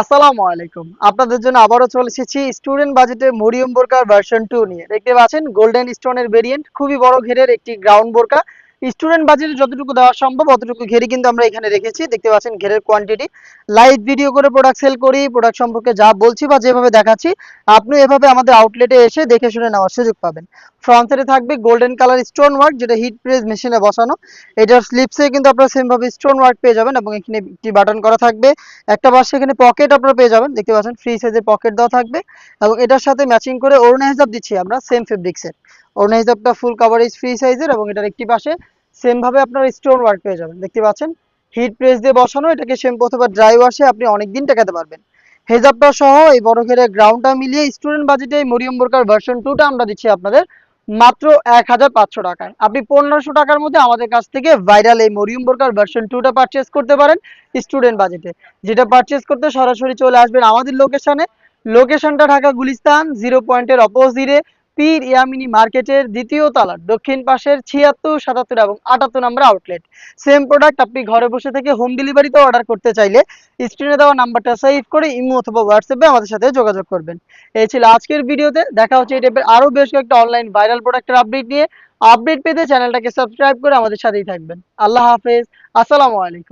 আসসালামু আলাইকুম। আপনাদের জন্য আবারও চলে এসেছি স্টুডেন্ট বাজেটে মরিয়ম বোরকার ভার্সন টু নিয়ে। দেখতে পাচ্ছেন গোল্ডেন স্টোনের ভেরিয়েন্ট খুবই বড় ঘেরের একটি গ্রাউন্ড বোরকা। স্টুডেন্ট বাজেটে যতটুকু দেওয়া সম্ভব, অতটুকু ঘেরি কিন্তু আমরা এখানে রেখেছি। দেখতে পাচ্ছেন ঘেরের কোয়ান্টিটি লাইভ ভিডিও করে প্রোডাক্ট সেল করি প্রোডাক্ট সম্পর্কে যা বলছি বা যেভাবে দেখাচ্ছি, আপনি এভাবে আমাদের আউটলেটে এসে দেখে শুনে নেওয়ার সুযোগ পাবেন। ফ্রন্ট থাকবে গোল্ডেন কালার স্টোন ওয়ার্ক যেটা হিট প্রেস মেশিনে বসানো। এটার স্লিপসে কিন্তু আপনারা সেম ভাবে স্টোন ওয়ার্ক পেয়ে যাবেন এবং এখানে একটি বাটন করা থাকবে। একটা পাশে এখানে পকেট আপনারা পেয়ে যাবেন। দেখতে পাচ্ছেন ফ্রি সাইজের পকেট দেওয়া থাকবে। এবং এটার সাথে ম্যাচিং করে ওড়না হিসাব দিচ্ছি আমরা সেম ফেব্রিক্সের ওড়না হিসাবটা ফুল কাভারেজ ফ্রি সাইজের এবং এটার একটি পাশে সেম ভাবে আপনারা স্টোন ওয়ার্ক পেয়ে যাবেন। দেখতে পাচ্ছেন? হিট প্রেস দিয়ে বসানো, এটাকে শ্যাম্পু অথবা ড্রাই ওয়াশে আপনি অনেকদিন টেকাতে পারবেন। হেজাবটা সহ এই বড় ঘেরের গ্রাউন্ডটা মিলিয়ে স্টুডেন্ট বাজেটে এই মরিয়ম বোরকার ভার্সন টুটা আমরা দিচ্ছি আপনাদের মাত্র এক হাজার পাঁচশো টাকায়। আপনি পনেরোশো টাকার মধ্যে আমাদের কাছ থেকে ভাইরাল এই মরিয়ম বোরকার ভার্সন টুটা পারচেস করতে পারেন স্টুডেন্ট বাজেটে যেটা পারচেস করতে সরাসরি চলে আসবেন আমাদের লোকেশনে লোকেশনটা ঢাকা গুলিস্তান জিরো পয়েন্টের অপোজিটে পীর ইয়ামিনী মার্কেটের দ্বিতীয় তলার দক্ষিণ পাশের ছিয়াত্তর, সাতাত্তর এবং আটাত্তর নাম্বার আউটলেট সেম প্রোডাক্ট আপনি ঘরে বসে থেকে হোম ডেলিভারিতে অর্ডার করতে চাইলে স্ক্রিনে দেওয়া নাম্বারটা সেভ করে ইমো অথবা হোয়াটসঅ্যাপে আমাদের সাথে যোগাযোগ করবেন। এই ছিল আজকের ভিডিওতে, দেখা হচ্ছে এই টাইপের আরও বেশ কয়েকটা অনলাইন ভাইরাল প্রোডাক্টের আপডেট নিয়ে। আপডেট পেতে চ্যানেলটাকে সাবস্ক্রাইব করে আমাদের সাথেই থাকবেন। আল্লাহ হাফেজ, আসসালামু আলাইকুম।